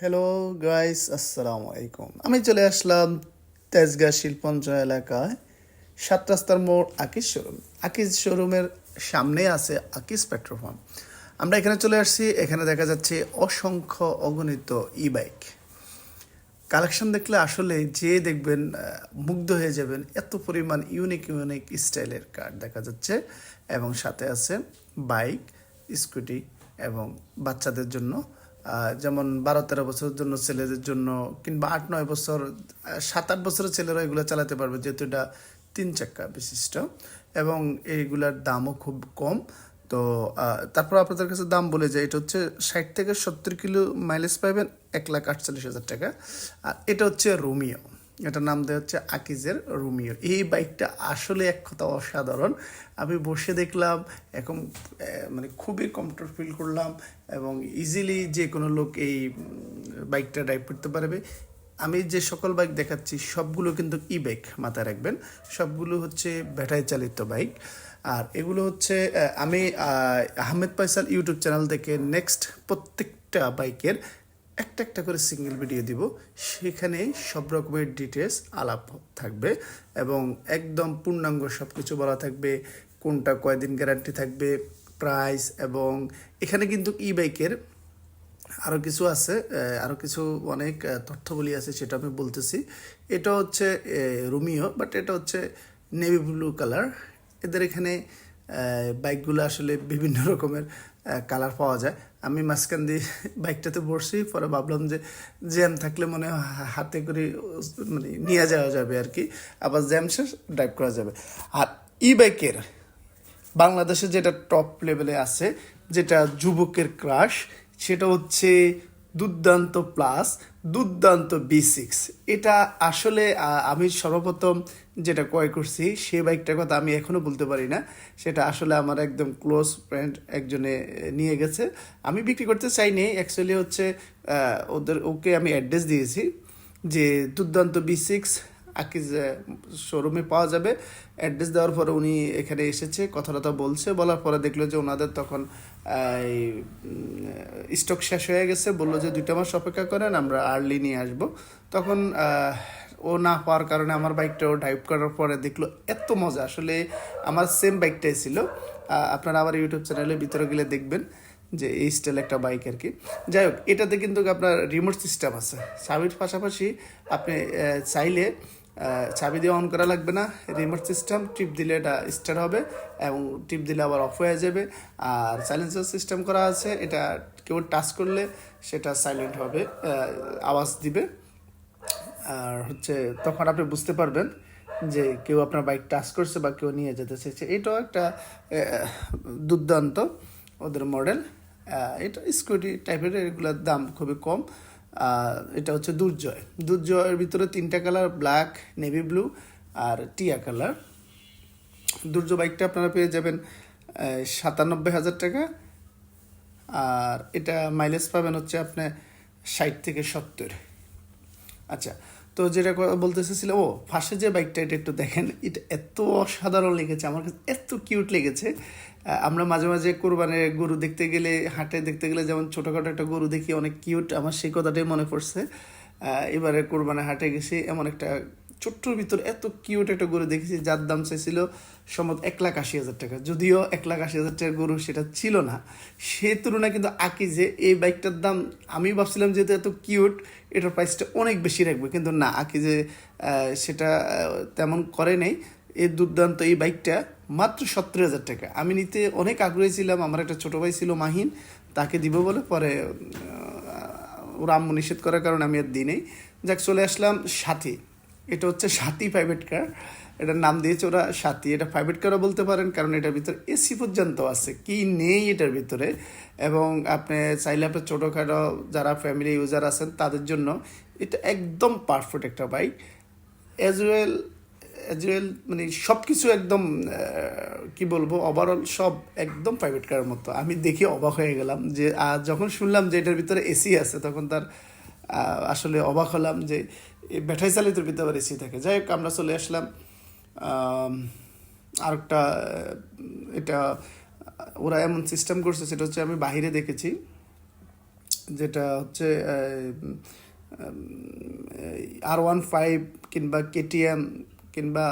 Hello guys আসসালামু আলাইকুম। আমি চলে আসলাম তেজগাঁ শিল্পাঞ্চল এলাকায় সাত রাস্তার মোড় আকিজ শোরুম। আকিজ শোরুমের সামনে আছে আকিজ পেট্রোল পাম্প আমরা এখানে চলে আসছি, এখানে দেখা যাচ্ছে অসংখ্য অগণিত ই বাইক কালেকশন দেখলে আসলে যে দেখবেন মুগ্ধ হয়ে যাবেন, এত পরিমাণ ইউনিক ইউনিক স্টাইলের কার দেখা যাচ্ছে। এবং সাথে আছে বাইক স্কুটি এবং বাচ্চাদের জন্য যেমন বারো তেরো বছরের জন্য ছেলেদের জন্য কিংবা আট, নয় বছর, সাত, আট বছরের ছেলেরা এগুলো চালাতে পারবে, যেহেতু এটা তিন চাক্কা বিশিষ্ট এবং এইগুলার দামও খুব কম। তো তারপর আপনাদের কাছে দাম বলে যায় এটা হচ্ছে ষাট থেকে সত্তর কিলো মাইলেজ পাবেন এক লাখ আটচল্লিশ হাজার টাকা। আর এটা হচ্ছে রোমিও। এটার নাম দেওয়া হচ্ছে আকিজের রোমিও। এই বাইকটা আসলে এক কথা অসাধারণ। আমি বসে দেখলাম এখন মানে খুবই কমফর্ট ফিল করলাম এবং ইজিলি যে কোনো লোক এই বাইকটা ড্রাইভ করতে পারবে। আমি যে সকল বাইক দেখাচ্ছি সবগুলো কিন্তু ই বাইক মাথায় রাখবেন। সবগুলো হচ্ছে ব্যাটারি চালিত বাইক। আর এগুলো হচ্ছে আমি আহ, আহমেদ পয়সাল ইউটিউব চ্যানেল থেকে নেক্সট প্রত্যেকটা বাইকের একটা একটা করে সিঙ্গেল ভিডিও দিব সেখানে সব রকমের ডিটেলস আলাপ থাকবে এবং একদম পূর্ণাঙ্গ সব কিছু বলা থাকবে, কোনটা কয়দিন গ্যারান্টি থাকবে প্রাইস এবং এখানে কিন্তু ই বাইকের আরও কিছু আছে আরও কিছু অনেক তথ্যবলি আছে সেটা আমি বলতেছি। এটা হচ্ছে রোমিও বাট এটা হচ্ছে নেভি ব্লু কালার এদের এখানে বাইকগুলো আসলে বিভিন্ন রকমের কালার পাওয়া যায়। আমি মাঝখান দিয়ে বাইকটাতে বসছি, পরে ভাবলাম যে জ্যাম থাকলে মনে হয় হাতে করে মানে নিয়ে যাওয়া যাবে আর কি। আবার জ্যাম শেষ ড্রাইভ করা যাবে। আর ই বাইকের বাংলাদেশে যেটা টপ লেভেলে আছে, যেটা যুবকের ক্রাশ সেটা হচ্ছে দুর্দান্ত প্লাস দুর্দান্ত বি সিক্স এটা আসলে আমি সর্বপ্রথম যেটা ক্রয় করছি সেই বাইকটার কথা আমি এখনও বলতে পারি না। সেটা আসলে আমার একদম ক্লোজ ফ্রেন্ড একজনে নিয়ে গেছে। আমি বিক্রি করতে চাইনি। অ্যাকচুয়ালি হচ্ছে ওদের, ওকে আমি অ্যাড্রেস দিয়েছি যে দুর্দান্ত বি সিক্স আকিজ শোরুমে পাওয়া যাবে। অ্যাড্রেস দেওয়ার পরে উনি এখানে এসেছে কথা টথা বলছে। বলার পরে দেখল যে ওনাদের তখন স্টক শেষ হয়ে গেছে। বলল যে দুইটা মাস অপেক্ষা করেন, আমরা আর্লি নিয়ে আসব। তখন ও না পাওয়ার কারণে আমার বাইকটা ও ড্রাইভ করার পরে দেখল এত মজা। আসলে আমার সেম বাইকটাই ছিল। আপনারা আমার ইউটিউব চ্যানেলের ভিতরে গেলে দেখবেন যে এই স্টাইল একটা বাইক আর কি। যাই হোক, এটাতে কিন্তু আপনার রিমোট সিস্টেম আছে। চাবির পাশাপাশি আপনি চাইলে চাবি দিয়ে অন করা লাগবে না। রিমোট সিস্টেম টিপ দিলে এটা স্টার্ট হবে এবং টিপ দিলে আবার অফ হয়ে যাবে। আর সাইলেন্সার সিস্টেম করা আছে, এটা কেউ টাচ করলে সেটা সাইলেন্ট হবে আওয়াজ দিবে। আর হচ্ছে তখন আপনি বুঝতে পারবেন যে কেউ আপনার বাইক টাচ করছে বা কেউ নিয়ে যেতে চাইছে। এটাও একটা দুর্দান্ত ওদের মডেল এটা স্কুটি টাইপের এগুলোর দাম খুবই কম। এটা হচ্ছে দুর্জয়। দুর্জয়ের ভিতরে তিনটা কালার ব্ল্যাক নেভি ব্লু আর টিয়া কালার দুর্জয় বাইকটা আপনারা পেয়ে যাবেন সাতানব্বই হাজার টাকা। আর এটা মাইলেজ পাবেন হচ্ছে আপনার ষাট থেকে সত্তর। আচ্ছা তো যেটা কথা বলতে এসেছিলাম ও ফার্স্টে যে বাইকটা এটা একটু দেখেন, এটা এত অসাধারণ লেগেছে, আমার কাছে এত কিউট লেগেছে। আমরা মাঝে মাঝে কোরবানের গরু দেখতে গেলে, হাটে দেখতে গেলে, যেমন ছোটোখাটো একটা গরু দেখি, অনেক কিউট আমার সেই কথাটাই মনে পড়ছে। এবারে কোরবানের হাটে গেছি, এমন একটা ছোট্টর ভিতর এত কিউট একটা গরু দেখেছি, যার দাম চাইছিল সম্ভবত এক লাখ আশি হাজার টাকা। যদিও এক লাখ আশি হাজার টাকার গরু সেটা ছিল না। সে তুলনায় কিন্তু আঁকি যে এই বাইকটার দাম, আমি ভাবছিলাম যেহেতু এত কিউট এটার প্রাইসটা অনেক বেশি রাখবে। কিন্তু না, আঁকি যে সেটা তেমন করে নেই। এই দুর্দান্ত এই বাইকটা মাত্র সত্তর হাজার টাকা। আমি নিতে অনেক আগ্রহী ছিলাম। আমার একটা ছোটো ভাই ছিল মাহিন, তাকে দিব বলে পরে ওর আম্মু নিষেধ করার কারণে আমি আর দিই নেই। যাক, চলে আসলাম সাথী। এটা হচ্ছে সাথী প্রাইভেট কার এটার নাম দিয়েছে ওরা সাথী এটা প্রাইভেট কারও বলতে পারেন, কারণ এটার ভিতরে এসি পর্যন্ত আছে। কি নেই এটার ভিতরে। এবং আপনি চাইলে আপনার ছোটোখাটো যারা ফ্যামিলি ইউজার আছেন, তাদের জন্য এটা একদম পারফেক্ট একটা bike as well as well মানে সব কিছু একদম কি বলব ওভারঅল সব একদম প্রাইভেট কারের মতো। আমি দেখে অবাক হয়ে গেলাম যে আর যখন শুনলাম যে এটার ভিতরে এসি আছে, তখন তার আসলে অবাক হলাম যে ব্যাটারি চালিত আবার এসি থাকে। যাই হোক, আমরা চলে আসলাম আরেকটা এটা, ওরা এমন সিস্টেম করছে, সেটা হচ্ছে আমি বাইরে দেখেছি, যেটা হচ্ছে আর ওয়ান ফাইভ কিংবা কেটিএম কিংবা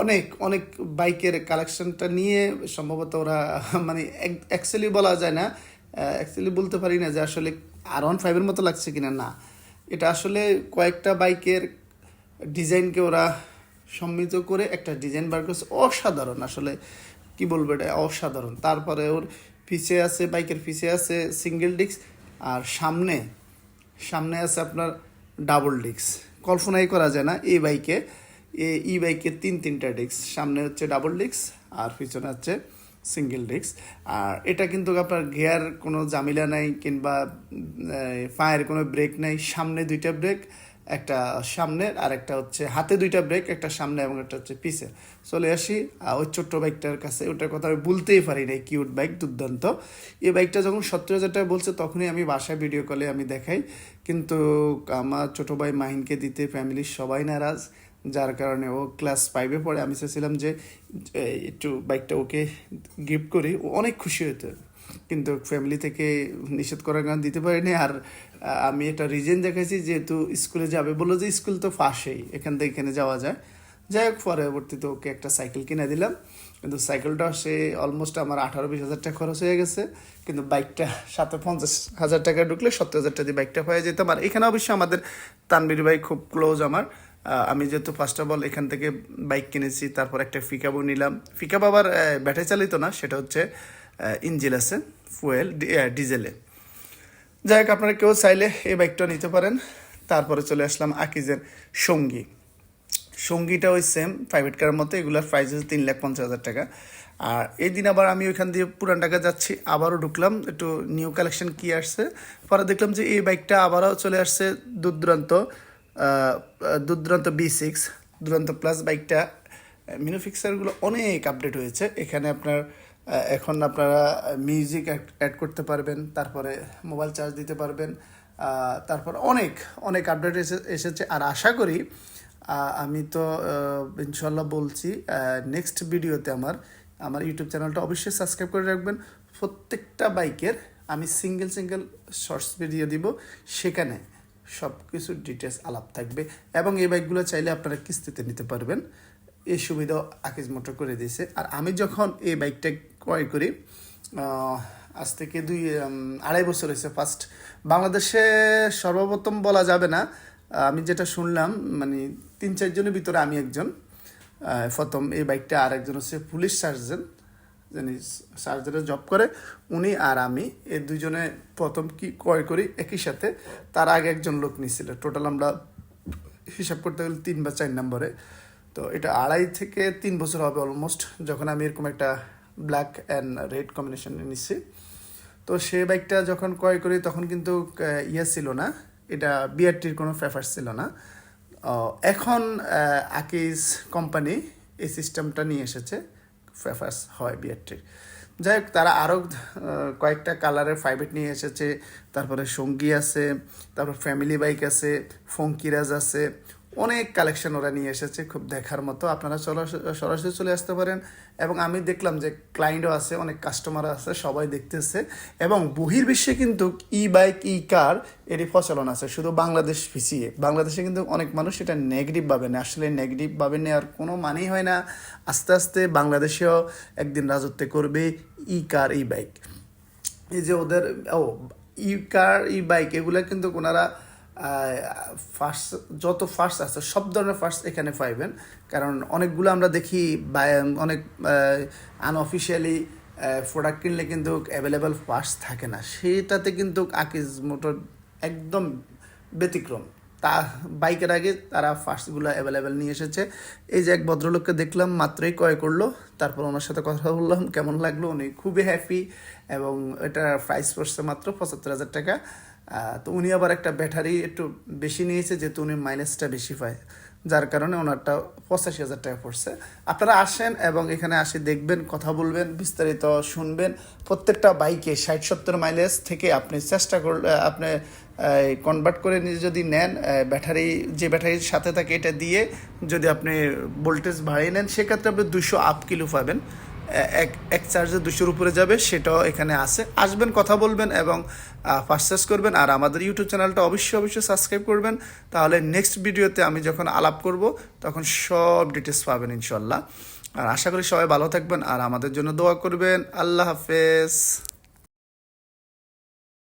অনেক অনেক বাইকের কালেকশনটা নিয়ে সম্ভবত ওরা মানে অ্যাকচুয়ালি বলা যায় না অ্যাকচুয়ালি বলতে পারি না যে আসলে আর ওয়ান ফাইভের মতো লাগছে কিনা? না। এটা আসলে কয়েকটা বাইকের ডিজাইনকে ওরা সম্মিলিত করে একটা ডিজাইন বার করছে। অসাধারণ আসলে। কি বলব এটা? অসাধারণ। তারপরে ওর পিছে আছে, বাইকের পিছে আছে সিঙ্গেল ডিস্ক আর সামনে সামনে আছে আপনার ডাবল ডিস্ক কল্পনাই করা যায় না এই বাইকে, এ- এই বাইকে তিন তিনটা ডিস্ক সামনে হচ্ছে ডাবল ডিস্ক আর পিছনে হচ্ছে সিঙ্গেল ডিস্ক আর এটা কিন্তু আপনার গিয়ার কোনো জামিলা নাই কিংবা ফায়ার কোনো ব্রেক নাই। সামনে দুইটা ব্রেক একটা সামনে আর একটা হচ্ছে হাতে দুইটা ব্রেক একটা সামনে এবং একটা হচ্ছে পিছে। চলে আসি ওই ছোট্ট বাইকটার কাছে। ওটার কথা আমি বলতেই পারি না কিউট বাইক দুর্দান্ত। এই বাইকটা যখন সত্তর হাজার টাকা বলছে, তখনই আমি বাসায় ভিডিও কলে আমি দেখাই। কিন্তু আমার ছোট ভাই মাহিনকে দিতে ফ্যামিলির সবাই নারাজ। যার কারণে ও ক্লাস ফাইভে পড়ে। আমি চেয়েছিলাম যে একটু বাইকটা ওকে গিফট করি। ও অনেক খুশি হতো। কিন্তু ফ্যামিলি থেকে নিষেধ করার কারণে দিতে পারিনি। আর আমি এটা রিজন দেখেছি যেহেতু স্কুলে যাবে? বলল যে স্কুল তো পাশেই। এখান থেকে এখানে যাওয়া যায়। যাই হোক, পরবর্তীতে ওকে একটা সাইকেল কিনে দিলাম। কিন্তু সাইকেলটা সে অলমোস্ট আমার আঠারো বিশ হাজার টাকা খরচ হয়ে গেছে। কিন্তু বাইকটা সাথে পঞ্চাশ হাজার টাকা ঢুকলে সত্তর হাজার টাকা দিয়ে বাইকটা হয়ে যেতাম। আর এখানে অবশ্যই আমাদের তানবির ভাই খুব ক্লোজ আমার। আমি যেহেতু ফার্স্ট অফ অল এখান থেকে বাইক কিনেছি, তারপর একটা ফিকাবো নিলাম। ফিকাব আবার ব্যাটারি চালিত না, সেটা হচ্ছে ইঞ্জিল আছে ফুয়েল ডিজেলে যাই হোক, আপনারা কেউ চাইলে এই বাইকটা নিতে পারেন। তারপরে চলে আসলাম আকিজের সঙ্গী। সঙ্গীটা ওই সেম প্রাইভেট কারের মতো, এগুলোর প্রাইস হচ্ছে তিন লাখ পঞ্চাশ হাজার টাকা। আর এই দিন আবার আমি ওইখান দিয়ে পুরান ঢাকা যাচ্ছি, আবারও ঢুকলাম, একটু নিউ কালেকশন কি আসছে। পরে দেখলাম যে এই বাইকটা আবারও চলে আসছে দূর দূরান্ত। আহ, দূর দূরান্ত বি সিক্স দুরান্ত প্লাস বাইকটা মিনো ফিক্সারগুলো অনেক আপডেট হয়েছে। এখানে আপনার এখন আপনারা মিউজিক অ্যাড করতে পারবেন তারপরে মোবাইল চার্জ দিতে পারবেন তারপর অনেক অনেক আপডেট এসে এসেছে। আর আশা করি আমি তো ইনশাল্লাহ বলছি নেক্সট ভিডিওতে আমার আমার ইউটিউব চ্যানেলটা অবশ্যই সাবস্ক্রাইব করে রাখবেন। প্রত্যেকটা বাইকের আমি সিঙ্গেল সিঙ্গেল শর্টস ভিডিও দিব। সেখানে সব কিছু ডিটেলস আলাপ থাকবে। এবং এই বাইকগুলো চাইলে আপনারা কিস্তিতে নিতে পারবেন। এই সুবিধাও আকিজ মোটর করে দিয়েছে। আর আমি যখন এই বাইকটা ক্রয় করি আজ থেকে দুই আড়াই বছর হয়েছে ফার্স্ট বাংলাদেশে সর্বপ্রথম বলা যাবে না। আমি যেটা শুনলাম মানে তিন চারজনের ভিতরে আমি একজন। প্রথম এই বাইকটা আর একজন হচ্ছে পুলিশ সার্জন যিনি সার্জারে জব করে, উনি আর আমি এই দুজনে প্রথম কি ক্রয় করি একই সাথে। তার আগে একজন লোক নিছিল। টোটাল আমরা হিসাব করতে গেলে তিন বা চার নম্বরে। তো এটা আড়াই থেকে তিন বছর হবে অলমোস্ট যখন আমি এরকম একটা ব্ল্যাক অ্যান্ড রেড কম্বিনেশন নিচ্ছি তো সে বাইকটা যখন ক্রয় করি, তখন কিন্তু ইয়ে ছিল না। এটা বিআরটির কোনো ফেফার ছিল না। এখন আকিজ কোম্পানি এই সিস্টেমটা নিয়ে এসেছে। ফেফার্স হয় বিয়ারটির যাই হোক তারা আরও কয়েকটা কালারের ফাইভেট নিয়ে এসেছে। তারপরে সঙ্গী আছে, তারপর ফ্যামিলি বাইক আছে, ফঙ্কিরাজ আছে অনেক কালেকশন ওরা নিয়ে এসেছে খুব দেখার মতো। আপনারা সরাসরি চলে আসতে পারেন এবং আমি দেখলাম যে ক্লায়েন্টও আছে, অনেক কাস্টমার আছে, সবাই দেখতেছে এবং বহির্বিশ্বে কিন্তু ই বাইক ই কার এরই প্রচলন আছে, শুধু বাংলাদেশ পিছিয়ে। বাংলাদেশে কিন্তু অনেক মানুষ এটা নেগেটিভভাবে নেয়। আসলে নেগেটিভভাবে নেওয়ার কোনো মানেই হয় না। আস্তে আস্তে বাংলাদেশেও একদিন রাজত্ব করবে ই কার ই বাইক এই যে ওদের, ও ই কার ই বাইক এগুলো কিন্তু ওনারা ফার্স্ট যত ফার্স্ট আছে, সব ধরনের ফার্স্ট এখানে পাইবেন। কারণ অনেকগুলো আমরা দেখি অনেক আনঅফিসিয়ালি প্রোডাক্ট কিনলে কিন্তু অ্যাভেলেবেল ফার্স্ট থাকে না। সেটাতে কিন্তু আকিজ মোটর একদম ব্যতিক্রম। তা, বাইকের আগে তারা ফার্স্টগুলো অ্যাভেলেবেল নিয়ে এসেছে। এই যে এক ভদ্রলোককে দেখলাম, মাত্রই ক্রয় করল। তারপর ওনার সাথে কথা বললাম, কেমন লাগল? উনি খুবই হ্যাপি এবং এটার প্রাইস পড়ছে মাত্র পঁচাত্তর হাজার টাকা। তো উনি আবার একটা ব্যাটারি একটু বেশি নিয়েছে, যেহেতু উনি মাইলেজটা বেশি পায়। যার কারণে ওনারটা পঁচাশি হাজার টাকা পড়ছে। আপনারা আসেন এবং এখানে আসে দেখবেন, কথা বলবেন, বিস্তারিত শুনবেন। প্রত্যেকটা বাইকে ষাট সত্তর মাইলেজ থেকে আপনি চেষ্টা করলে আপনি কনভার্ট করে যদি নেন ব্যাটারি, যে ব্যাটারির সাথে থাকে এটা দিয়ে যদি আপনি ভোল্টেজ বাড়িয়ে নেন, সেক্ষেত্রে আপনি দুশো আপ কিলো পাবেন। এক এক চার্জে দুশোর উপরে যাবে, সেটাও এখানে আছে। আসবেন, কথা বলবেন এবং পারচেস করবেন। আর আমাদের ইউটিউব চ্যানেলটা অবশ্যই অবশ্যই সাবস্ক্রাইব করবেন। তাহলে নেক্সট ভিডিওতে আমি যখন আলাপ করব, তখন সব ডিটেলস পাবেন ইনশাল্লাহ আর আশা করি সবাই ভালো থাকবেন, আর আমাদের জন্য দোয়া করবেন। আল্লাহ হাফেজ।